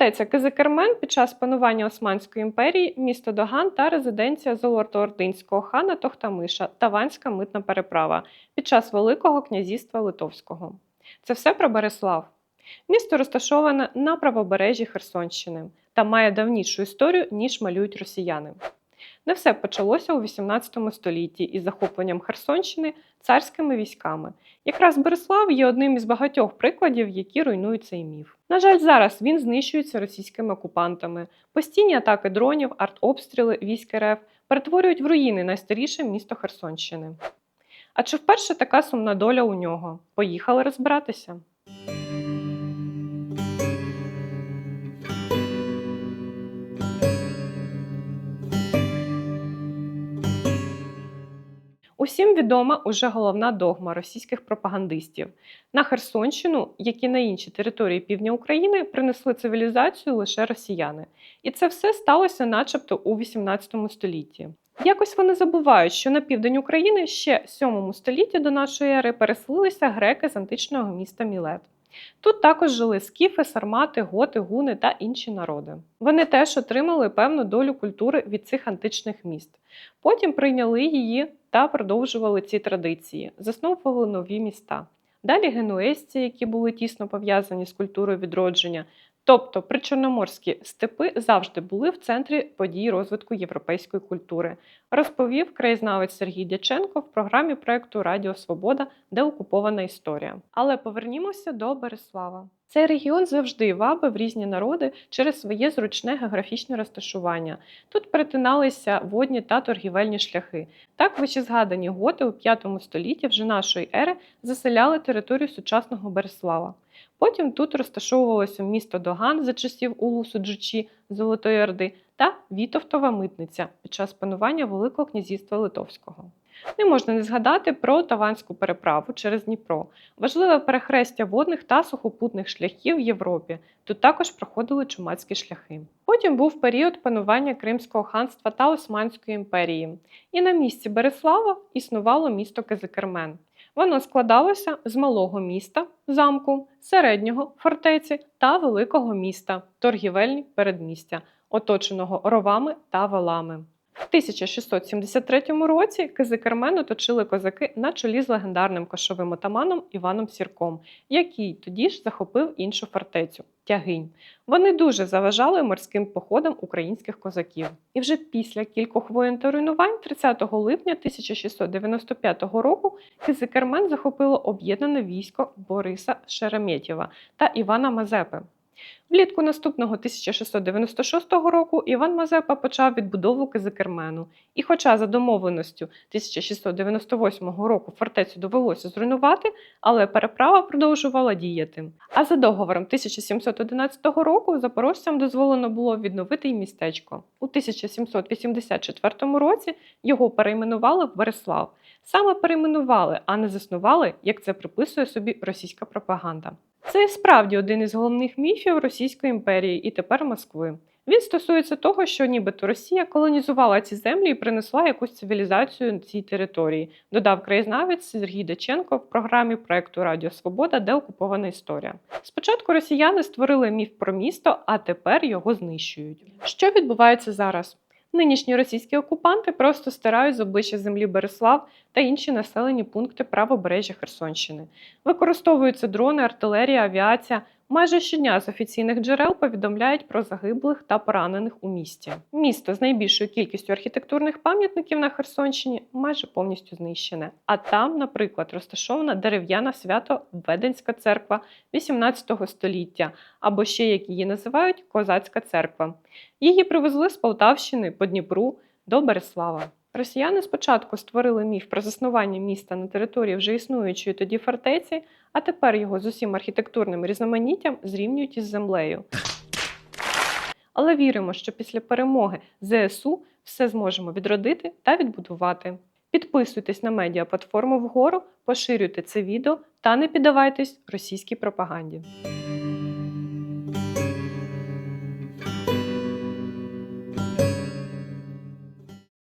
Фортеця Кизикермен під час панування Османської імперії, місто Доган та резиденція Золотоординського хана Тохтамиша, Таванська митна переправа під час Великого князівства Литовського. Це все про Береслав. Місто розташоване на правобережжі Херсонщини та має давнішу історію, ніж малюють росіяни. Не все почалося у 18 столітті із захопленням Херсонщини царськими військами. Якраз Береслав є одним із багатьох прикладів, які руйнують цей міф. На жаль, зараз він знищується російськими окупантами. Постійні атаки дронів, артобстріли військ РФ перетворюють в руїни найстаріше місто Херсонщини. А чи вперше така сумна доля у нього? Поїхали розбиратися. Усім відома уже головна догма російських пропагандистів. На Херсонщину, як і на інші території півдня України, принесли цивілізацію лише росіяни. І це все сталося начебто у 18 столітті. Якось вони забувають, що на південь України ще 7 столітті до нашої ери переселилися греки з античного міста Мілет. Тут також жили скіфи, сармати, готи, гуни та інші народи. Вони теж отримали певну долю культури від цих античних міст. Потім прийняли її та продовжували ці традиції, засновували нові міста. Далі генуезці, які були тісно пов'язані з культурою відродження, тобто причорноморські степи завжди були в центрі подій розвитку європейської культури, розповів краєзнавець Сергій Дяченко в програмі проєкту Радіо Свобода, де окупована історія. Але повернімося до Береслава. Цей регіон завжди вабив різні народи через своє зручне географічне розташування. Тут перетиналися водні та торгівельні шляхи. Так вищезгадані готи у V столітті вже нашої ери заселяли територію сучасного Береслава. Потім тут розташовувалося місто Доган за часів Улусу Джучі Золотої Орди та Вітовтова митниця під час панування Великого князівства Литовського. Не можна не згадати про Таванську переправу через Дніпро, важливе перехрестя водних та сухопутних шляхів в Європі. Тут також проходили чумацькі шляхи. Потім був період панування Кримського ханства та Османської імперії. І на місці Береслава існувало місто Кизикермен. Воно складалося з малого міста, замку, середнього фортеці та великого міста, торгівельні передмістя, оточеного ровами та валами. В 1673 році Кизикермен оточили козаки на чолі з легендарним кошовим отаманом Іваном Сірком, який тоді ж захопив іншу фортецю Тягинь. Вони дуже заважали морським походам українських козаків. І вже після кількох воєн та руйнувань, 30 липня 1695 року, Кизикермен захопило об'єднане військо Бориса Шереметєва та Івана Мазепи. Влітку наступного 1696 року Іван Мазепа почав відбудову Кизикермену. І хоча за домовленістю 1698 року фортецю довелося зруйнувати, але переправа продовжувала діяти. А за договором 1711 року запорожцям дозволено було відновити й містечко. У 1784 році його перейменували в Береслав. Саме перейменували, а не заснували, як це приписує собі російська пропаганда. Це справді один із головних міфів Російської імперії і тепер Москви. Він стосується того, що нібито Росія колонізувала ці землі і принесла якусь цивілізацію на цій території, додав краєзнавець Сергій Даченко в програмі проекту Радіо Свобода, де окупована історія. Спочатку росіяни створили міф про місто, а тепер його знищують. Що відбувається зараз? Нинішні російські окупанти просто стирають з обличчя землі Береслав та інші населені пункти правобережжя Херсонщини. Використовуються дрони, артилерія, авіація. Майже щодня з офіційних джерел повідомляють про загиблих та поранених у місті. Місто з найбільшою кількістю архітектурних пам'ятників на Херсонщині майже повністю знищене. А там, наприклад, розташована дерев'яна свято-Веденська церква 18 століття, або ще як її називають Козацька церква. Її привезли з Полтавщини по Дніпру до Береслава. Росіяни спочатку створили міф про заснування міста на території вже існуючої тоді фортеці, а тепер його з усім архітектурним різноманіттям зрівнюють із землею. Але віримо, що після перемоги ЗСУ все зможемо відродити та відбудувати. Підписуйтесь на медіаплатформу вгору, поширюйте це відео та не піддавайтесь російській пропаганді.